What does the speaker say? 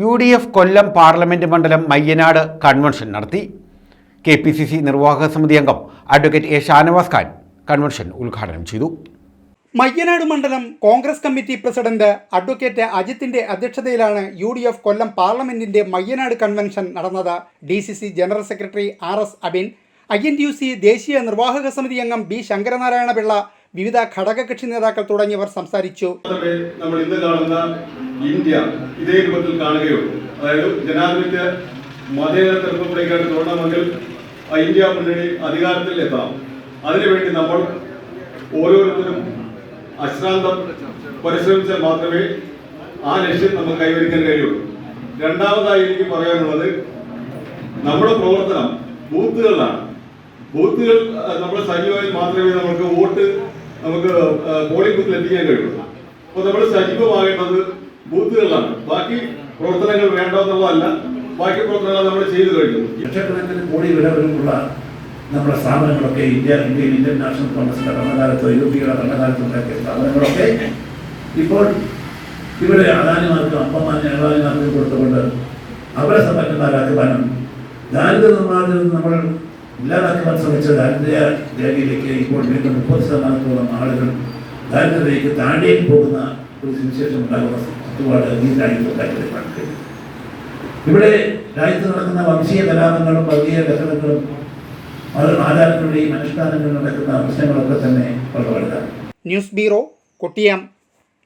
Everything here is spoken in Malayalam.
U D F Kollam parliament മണ്ഡലം മയ്യനാട് കൺവെൻഷൻ നടത്തി. കെ പി സി സി നിർവാഹക സമിതി അംഗം advocate A Shanavas Khan convention ഉദ്ഘാടനം ചെയ്തു. മയ്യനാട് മണ്ഡലം കോൺഗ്രസ് കമ്മിറ്റി പ്രസിഡന്റ് അഡ്വക്കേറ്റ് അജിത്തിന്റെ അധ്യക്ഷതയിലാണ് യു ഡി എഫ് കൊല്ലം പാർലമെന്റിന്റെ മയ്യനാട് കൺവെൻഷൻ നടന്നത്. D C C general secretary R S Abin I N T U C ദേശീയ നിർവാഹക സമിതി അംഗം ബി ശങ്കരനാരായണ പിള്ള വിവിധ ഘടകകക്ഷി നേതാക്കൾ തുടങ്ങിയവർ സംസാരിച്ചു. നമ്മൾ ഇന്ന് കാണുന്ന ഇന്ത്യ ഇതേ രൂപത്തിൽ കാണുകയുള്ളൂ. അതായത് ജനാധിപത്യ മതേതര റിപ്പബ്ലിക്കായിട്ട് തുടരണമെങ്കിൽ ഇന്ത്യ മുന്നണി അധികാരത്തിൽ എത്താം അതിനുവേണ്ടി നമ്മൾ ഓരോരുത്തരും അശ്രാന്തം പരിശ്രമിച്ചാൽ മാത്രമേ ആ ലക്ഷ്യം നമുക്ക് കൈവരിക്കാൻ കഴിയുള്ളൂ. രണ്ടാമതായി എനിക്ക് പറയാനുള്ളത് നമ്മുടെ പ്രവർത്തനം ബൂത്തുകളിലാണ്. ബൂത്തുകൾ നമ്മുടെ സജീവമായി മാത്രമേ നമുക്ക് വോട്ട് നമുക്ക് പോളിംഗ് ബൂത്തിൽ എത്തിക്കാൻ കഴിയുള്ളൂ. അപ്പോൾ നമ്മൾ സജീവമാകേണ്ടത് ബൂത്തുകളിലാണ്. ബാക്കി പ്രവർത്തനങ്ങൾ വേണ്ടെന്നുള്ളതല്ല. ബാക്കി പ്രവർത്തനങ്ങൾ നമ്മൾ ചെയ്തു കഴിഞ്ഞു. ലക്ഷക്കണക്കിന് കോടി വില വരുമുള്ള നമ്മുടെ സ്ഥാപനങ്ങളൊക്കെ ഇന്ത്യ ഇന്ത്യൻ ഇന്ത്യൻ നാഷണൽ കോൺഗ്രസിന്റെ ഭരണകാലത്തോ യുപിയുടെ ഭരണകാലത്തോ ഉണ്ടാക്കിയ സ്ഥാപനങ്ങളൊക്കെ ഇപ്പോൾ ഇവിടെ അദാനിമാർക്കും അപ്പന്മാരും അദാനിമാർക്കും കൊടുത്തുകൊണ്ട് അവരെ സമ്പന്നമാരാക്കുവാനും ദാരിദ്ര്യ നിന്ന് നമ്മൾ ഇല്ലാതാക്കുവാൻ ശ്രമിച്ച ദാരിദ്ര്യ രേഖയിലേക്ക് ഇപ്പോൾ വീണ്ടും മുപ്പത് ശതമാനത്തോളം ആളുകൾ ദാരിദ്ര്യത്തിലേക്ക് താഴേക്ക് പോകുന്ന ഒരു സുവിശേഷം ഉണ്ടാകുന്ന ചുറ്റുപാട് ഈ രാജ്യത്ത് ഉണ്ടാക്കിയെടുക്കാൻ ഇവിടെ രാജ്യത്ത് നടക്കുന്ന വംശീയ കലാപങ്ങളും വർഗീയ ലഹളങ്ങളും അത് ആചാരങ്ങളുടെയും അനുഷ്ഠാനങ്ങളും നടക്കുന്ന പ്രശ്നങ്ങളൊക്കെ തന്നെ വളരെ വലുതാണ് ന്യൂസ് ബ്യൂറോ കൊട്ടിയം.